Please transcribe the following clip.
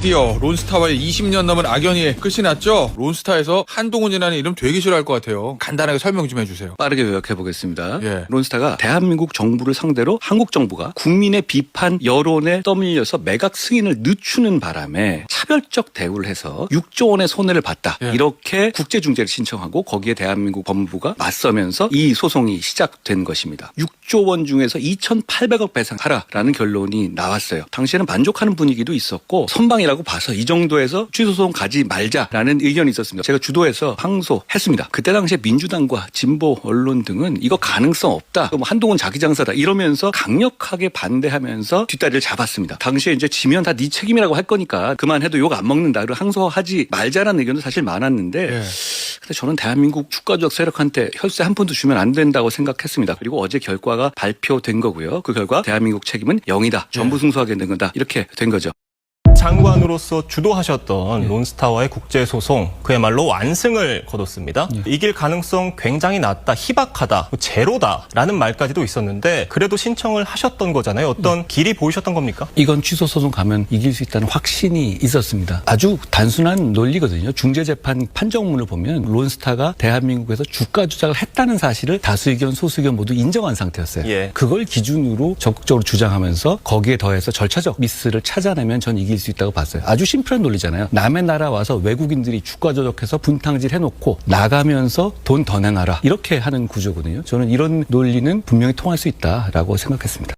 드디어 론스타와의 20년 넘은 악연이 끝이 났죠? 론스타에서 한동훈이라는 이름 되게 싫어할 것 같아요. 간단하게 설명 좀 해주세요. 빠르게 요약해 보겠습니다. 예. 론스타가 대한민국 정부를 상대로 한국 정부가 국민의 비판 여론에 떠밀려서 매각 승인을 늦추는 바람에 차별적 대우를 해서 6조 원의 손해를 봤다. 예. 이렇게 국제 중재를 신청하고 거기에 대한민국 법무부가 맞서면서 이 소송이 시작된 것입니다. 6조 원 중에서 2,800억 배상하라라는 결론이 나왔어요. 당시에는 만족하는 분위기도 있었고 선방이라고 봐서 이 정도에서 취소소송 가지 말자라는 의견이 있었습니다. 제가 주도해서 항소했습니다. 그때 당시에 민주당과 진보 언론 등은 이거 가능성 없다. 뭐 한동훈 자기 장사다 이러면서 강력하게 반대하면서 뒷다리를 잡았습니다. 당시에 이제 지면 다 네 책임이라고 할 거니까 그만해도 욕 안 먹는다. 그리고 항소하지 말자라는 의견도 사실 많았는데 예. 근데 저는 대한민국 주가적 세력한테 혈세 한 푼도 주면 안 된다고 생각했습니다. 그리고 어제 결과가 발표된 거고요. 그 결과 대한민국 책임은 0이다. 전부 승소하게 된 거다. 이렇게 된 거죠. 장관으로서 주도하셨던 론스타와의 국제 소송 그야말로 완승을 거뒀습니다. 이길 가능성 굉장히 낮다, 희박하다, 뭐 제로다라는 말까지도 있었는데 그래도 신청을 하셨던 거잖아요. 어떤 길이 보이셨던 겁니까? 이건 취소 소송 가면 이길 수 있다는 확신이 있었습니다. 아주 단순한 논리거든요. 중재재판 판정문을 보면 론스타가 대한민국에서 주가 조작을 했다는 사실을 다수 의견, 소수 의견 모두 인정한 상태였어요. 예. 그걸 기준으로 적극적으로 주장하면서 거기에 더해서 절차적 미스를 찾아내면 전 이길 수 있다고 봤어요. 아주 심플한 논리잖아요. 남의 나라 와서 외국인들이 주가 조작해서 분탕질 해놓고 나가면서 돈 더 내놔라 이렇게 하는 구조거든요. 저는 이런 논리는 분명히 통할 수 있다라고 생각했습니다.